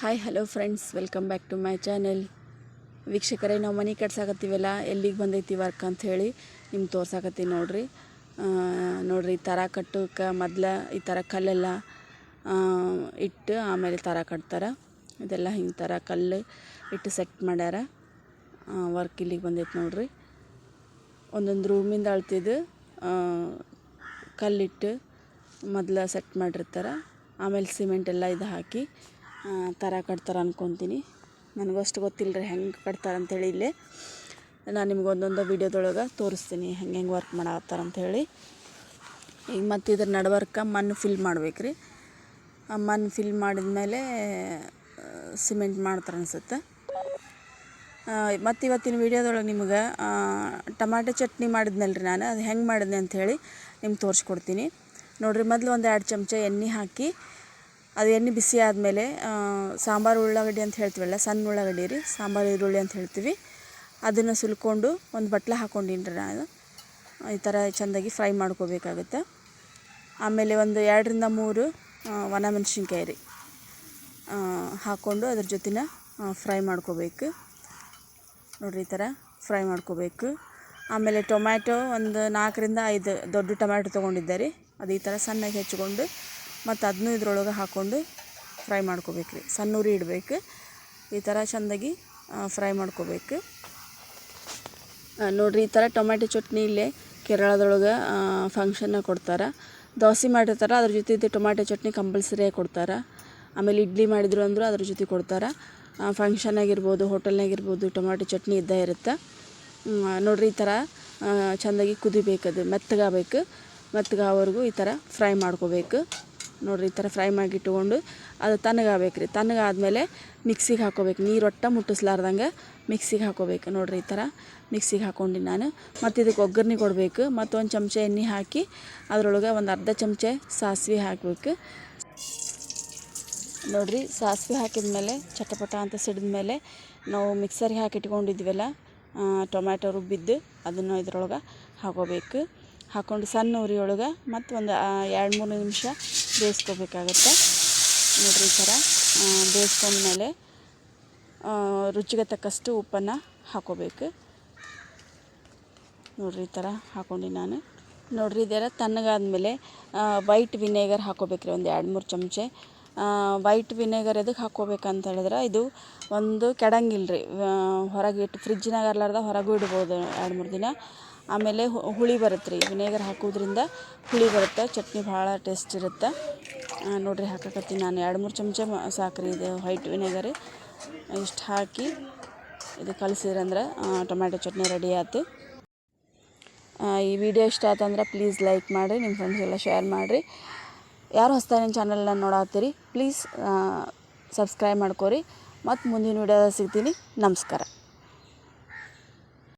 Hi hello friends welcome back to my channel ವೀಕ್ಷಕರೇ, ನಾವು ಮನೆ ಕಟ್ಸಾಕತ್ತೀವಲ್ಲ? ಎಲ್ಲಿಗೆ ಬಂದೈತಿ ವರ್ಕ್ ಅಂತ ಹೇಳಿ ನಿಮ್ಗೆ ತೋರ್ಸಾಕತ್ತೀವಿ ನೋಡ್ರಿ. ನೋಡಿರಿ, ಈ ಥರ ಕಟ್ಟೋಕೆ ಮೊದ್ಲ ಈ ಥರ ಕಲ್ಲೆಲ್ಲ ಇಟ್ಟು ಆಮೇಲೆ ಥರ ಕಟ್ತಾರೆ. ಇದೆಲ್ಲ ಹಿಂಗೆ ಥರ ಕಲ್ಲು ಇಟ್ಟು ಸೆಟ್ ಮಾಡ್ಯಾರ. ವರ್ಕ್ ಇಲ್ಲಿಗೆ ಬಂದೈತೆ ನೋಡ್ರಿ. ಒಂದೊಂದು ರೂಮಿಂದ ಅಳ್ತಿದ್ದು ಕಲ್ಲಿಟ್ಟು ಮೊದಲ ಸೆಟ್ ಮಾಡಿರ್ತಾರೆ. ಆಮೇಲೆ ಸಿಮೆಂಟ್ ಎಲ್ಲ ಇದು ಹಾಕಿ ಥರ ಕಟ್ತಾರೆ ಅನ್ಕೊತೀನಿ. ನನಗೂ ಅಷ್ಟು ಗೊತ್ತಿಲ್ಲ ರೀ ಹೆಂಗೆ ಕಟ್ತಾರೆ ಅಂತೇಳಿ ಇಲ್ಲಿ. ನಾನು ನಿಮ್ಗೆ ಒಂದೊಂದು ವೀಡಿಯೋದೊಳಗೆ ತೋರಿಸ್ತೀನಿ ಹೆಂಗೆ ಹೆಂಗೆ ವರ್ಕ್ ಮಾಡತ್ತಾರ ಅಂಥೇಳಿ ಈಗ ಮತ್ತು ಇದ್ರ ನಡ್ವರ್ಕ ಮಣ್ಣು ಫಿಲ್ ಮಾಡ್ಬೇಕು ರೀ ಆ ಮಣ್ಣು ಫಿಲ್ ಮಾಡಿದ್ಮೇಲೆ ಸಿಮೆಂಟ್ ಮಾಡ್ತಾರೆ ಅನ್ಸುತ್ತೆ. ಮತ್ತು ಇವತ್ತಿನ ವೀಡಿಯೋದೊಳಗೆ ನಿಮ್ಗೆ ಟಮಾಟೆ ಚಟ್ನಿ ಮಾಡಿದ್ನಲ್ಲ ರೀ ನಾನು. ಅದು ಹೆಂಗೆ ಮಾಡಿದ್ನೆ ಅಂಥೇಳಿ ನಿಮ್ಗೆ ತೋರಿಸ್ಕೊಡ್ತೀನಿ. ನೋಡಿರಿ, ಮೊದಲು ಒಂದು ಎರಡು ಚಮಚ ಎಣ್ಣೆ ಹಾಕಿ ಅದು ಎಣ್ಣೆ ಬಿಸಿ ಆದಮೇಲೆ ಸಾಂಬಾರು ಉಳ್ಳಾಗಡ್ಡಿ ಅಂತ ಹೇಳ್ತೀವಲ್ಲ, ಸಣ್ಣ ಉಳ್ಳಾಗಡ್ಡಿ ರೀ, ಸಾಂಬಾರು, ಈರುಳ್ಳಿ ಅಂತ ಹೇಳ್ತೀವಿ. ಅದನ್ನು ಸುಲ್ಕೊಂಡು ಒಂದು ಬಟ್ಲ ಹಾಕ್ಕೊಂಡಿನ್ರಿ ನಾನು. ಈ ಥರ ಚೆಂದಾಗಿ ಫ್ರೈ ಮಾಡ್ಕೋಬೇಕಾಗುತ್ತೆ. ಆಮೇಲೆ ಒಂದು ಎರಡರಿಂದ ಮೂರು ಒಣ ಮೆಣಸಿನ್ಕಾಯಿ ರೀ. ಹಾಕ್ಕೊಂಡು ಅದ್ರ ಜೊತೆನ ಫ್ರೈ ಮಾಡ್ಕೋಬೇಕು. ನೋಡಿರಿ ಈ ಥರ ಫ್ರೈ ಮಾಡ್ಕೋಬೇಕು. ಆಮೇಲೆ ಟೊಮ್ಯಾಟೊ ಒಂದು ನಾಲ್ಕರಿಂದ ಐದು ದೊಡ್ಡ ಟೊಮ್ಯಾಟೊ ತೊಗೊಂಡಿದ್ದೆ ರೀ. ಅದು ಈ ಥರ ಸಣ್ಣಗೆ ಹೆಚ್ಕೊಂಡು ಮತ್ತು ಅದನ್ನೂ ಇದ್ರೊಳಗೆ ಹಾಕ್ಕೊಂಡು ಫ್ರೈ ಮಾಡ್ಕೋಬೇಕು ರೀ ಸಣ್ಣ ಉರಿ ಇಡಬೇಕು. ಈ ಥರ ಚೆಂದಾಗಿ ಫ್ರೈ ಮಾಡ್ಕೋಬೇಕು. ನೋಡಿರಿ, ಈ ಥರ ಟೊಮ್ಯಾಟೊ ಚಟ್ನಿ ಇಲ್ಲೇ ಕೇರಳದೊಳಗೆ ಫಂಕ್ಷನ್ನ ಕೊಡ್ತಾರೆ. ದೋಸೆ ಮಾಡಿರ್ತಾರೆ, ಅದ್ರ ಜೊತೆ ಟೊಮ್ಯಾಟೊ ಚಟ್ನಿ ಕಂಪಲ್ಸರಿಯಾಗಿ ಕೊಡ್ತಾರೆ. ಆಮೇಲೆ ಇಡ್ಲಿ ಮಾಡಿದ್ರು ಅಂದರೂ ಅದ್ರ ಜೊತೆ ಕೊಡ್ತಾರೆ. ಫಂಕ್ಷನಾಗಿರ್ಬೋದು ಹೋಟೆಲ್ನಾಗಿರ್ಬೋದು ಟೊಮ್ಯಾಟೊ ಚಟ್ನಿ ಇದ್ದೇ ಇರುತ್ತೆ. ನೋಡಿರಿ, ಈ ಥರ ಚೆಂದಾಗಿ ಕುದಿಬೇಕು ಕುದಿಬೇಕದು ಮೆತ್ತಗಾಗಬೇಕು. ಮೆತ್ತಗಾವರೆಗೂ ಈ ಥರ ಫ್ರೈ ಮಾಡ್ಕೋಬೇಕು. ನೋಡ್ರಿ, ಈ ಥರ ಫ್ರೈ ಮಾಡಿ ಇಟ್ಕೊಂಡು ಅದು ತಣ್ಣಗಾಗಬೇಕು ರೀ. ತಣ್ಣಗಾದ್ಮೇಲೆ ಮಿಕ್ಸಿಗೆ ಹಾಕೋಬೇಕು ನೀರು ಒಟ್ಟ ಮುಟ್ಟಿಸ್ಲಾರ್ದಂಗೆ ಮಿಕ್ಸಿಗೆ ಹಾಕೋಬೇಕು ನೋಡಿರಿ, ಈ ಥರ ಮಿಕ್ಸಿಗೆ ಹಾಕ್ಕೊಂಡು ನಾನು. ಮತ್ತು ಇದಕ್ಕೆ ಒಗ್ಗರಣೆ ಕೊಡಬೇಕು. ಮತ್ತು ಒಂದು ಚಮಚ ಎಣ್ಣೆ ಹಾಕಿ ಅದರೊಳಗೆ ಒಂದು ಅರ್ಧ ಚಮಚ ಸಾಸಿವೆ ಹಾಕಬೇಕು. ನೋಡ್ರಿ, ಸಾಸಿವೆ ಹಾಕಿದ್ಮೇಲೆ, ಚಟಪಟ ಅಂತ ಸಿಡಿದ್ಮೇಲೆ ನಾವು ಮಿಕ್ಸರ್ಗೆ ಹಾಕಿ ಇಟ್ಕೊಂಡಿದ್ವಲ್ಲ ಟೊಮ್ಯಾಟೊ ರುಬ್ಬಿದ್ದು ಅದನ್ನು ಇದರೊಳಗೆ ಹಾಕೋಬೇಕು ಹಾಕ್ಕೊಂಡು ಸಣ್ಣ ಉರಿಯೊಳಗೆ ಮತ್ತು ಒಂದು ಎರಡು ಮೂರು ನಿಮಿಷ ಬೇಯಿಸ್ಕೋಬೇಕಾಗತ್ತೆ. ನೋಡ್ರಿ ಈ ಥರ ಬೇಯಿಸ್ಕೊಂಡ್ಮೇಲೆ ರುಚಿಗೆ ತಕ್ಕಷ್ಟು ಉಪ್ಪನ್ನು ಹಾಕೋಬೇಕು. ನೋಡ್ರಿ ಈ ಥರ ಹಾಕ್ಕೊಂಡು ನಾನು. ನೋಡ್ರಿ ಇದೆಲ್ಲ ತಣ್ಣಗಾದ್ಮೇಲೆ ವೈಟ್ ವಿನೇಗರ್ ಹಾಕೋಬೇಕ್ರಿ ಒಂದು ಎರಡು ಮೂರು ಚಮಚೆ ವೈಟ್ ವಿನೇಗರ್ ಎದಕ್ಕೆ ಹಾಕೋಬೇಕಂತ ಹೇಳಿದ್ರೆ ಇದು ಒಂದು ಕೆಡಂಗಿಲ್ಲ ರೀ ಹೊರಗೆ ಇಟ್ಟು ಫ್ರಿಜ್ನಾಗ ಇರ್ಲಾರ್ದ ಹೊರಗೂ ಇಡ್ಬೋದು ಎರಡು ಮೂರು ದಿನ. ಆಮೇಲೆ ಹುಳಿ ಬರುತ್ತೆ ರೀ. ವಿನೆಗರ್ ಹಾಕೋದ್ರಿಂದ ಹುಳಿ ಬರುತ್ತೆ. ಚಟ್ನಿ ಭಾಳ ಟೇಸ್ಟ್ ಇರುತ್ತೆ. ನೋಡಿರಿ ಹಾಕಕತ್ತೀನಿ ನಾನು. ಎರಡು, ಮೂರು ಚಮಚ ಸಾಕು ರೀ ಇದು ವೈಟ್ ವಿನೆಗರ್. ಇಷ್ಟು ಹಾಕಿ ಇದು ಕಲಸಿದ್ರಂದ್ರೆ ಟೊಮ್ಯಾಟೊ ಚಟ್ನಿ ರೆಡಿ ಆಯ್ತು ಈ ವಿಡಿಯೋ ಇಷ್ಟ ಆಯ್ತಂದ್ರೆ ಪ್ಲೀಸ್ ಲೈಕ್ ಮಾಡಿರಿ ನಿಮ್ಮ ಫ್ರೆಂಡ್ಸ್ ಎಲ್ಲ ಶೇರ್ ಮಾಡಿರಿ. ಯಾರು ಹೊಸ್ತಾರೆ ನಿಮ್ಮ ಚಾನಲ್ನ ನೋಡತ್ತೀರಿ, ಪ್ಲೀಸ್ ಸಬ್ಸ್ಕ್ರೈಬ್ ಮಾಡ್ಕೊರಿ. ಮತ್ತು ಮುಂದಿನ ವಿಡಿಯೋದಾಗ ಸಿಗ್ತೀನಿ. ನಮಸ್ಕಾರ.